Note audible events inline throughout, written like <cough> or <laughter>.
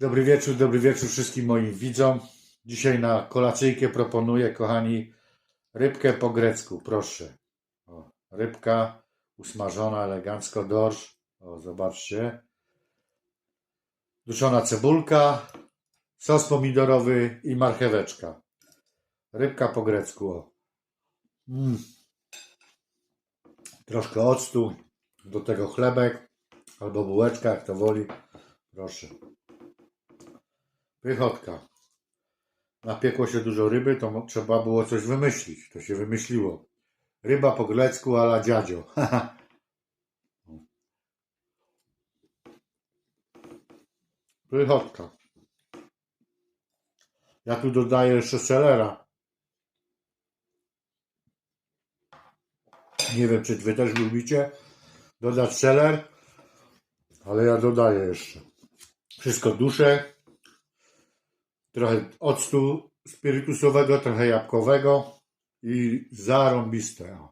Dobry wieczór, dobry wieczór wszystkim moim widzom. Dzisiaj na kolacyjkę proponuję, kochani, rybkę po grecku, proszę. O, rybka usmażona elegancko, dorsz. O, zobaczcie. Duszona cebulka, sos pomidorowy i marcheweczka. Rybka po grecku. O. Mm. Troszkę octu, do tego chlebek albo bułeczka, jak to woli. Proszę. Pychotka. Napiekło się dużo ryby, to trzeba było coś wymyślić. To się wymyśliło. Ryba po grecku ala dziadzio. <laughs> Pychotka. Ja tu dodaję jeszcze selera. Nie wiem, czy wy też lubicie dodać seler, ale ja dodaję jeszcze. Wszystko duszę. Trochę octu spirytusowego, trochę jabłkowego i zarąbiste.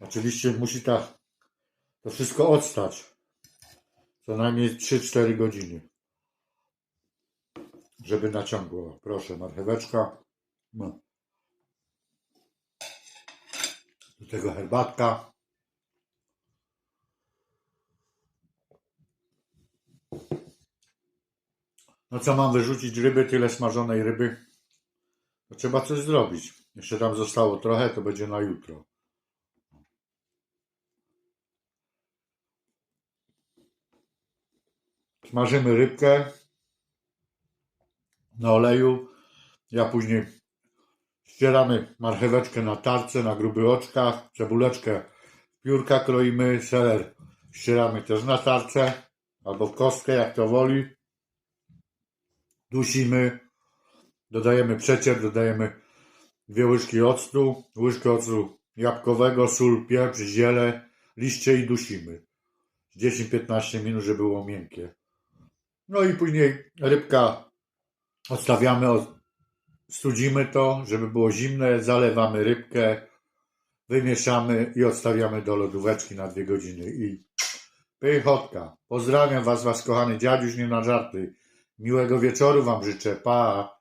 Oczywiście musi ta, to wszystko odstać. Co najmniej 3-4 godziny. Żeby naciągło. Proszę, marcheweczka. No. Do tego herbatka. No co mam wyrzucić ryby, tyle smażonej ryby? To trzeba coś zrobić. Jeszcze tam zostało trochę, to będzie na jutro. Smażymy rybkę na oleju. Ja później ścieramy marcheweczkę na tarce, na grubych oczkach, cebuleczkę piórka kroimy, seler ścieramy też na tarce albo w kostkę, jak to woli dusimy, dodajemy przecier, dodajemy dwie łyżki octu, łyżkę octu jabłkowego, sól, pieprz, ziele, liście i dusimy. 10-15 minut, żeby było miękkie. No i później rybka odstawiamy, od- studzimy to, żeby było zimne, zalewamy rybkę, wymieszamy i odstawiamy do lodóweczki na dwie godziny i pychotka. Pozdrawiam Was, Was kochany dziadziuś, nie na żarty. Miłego wieczoru Wam życzę. Pa!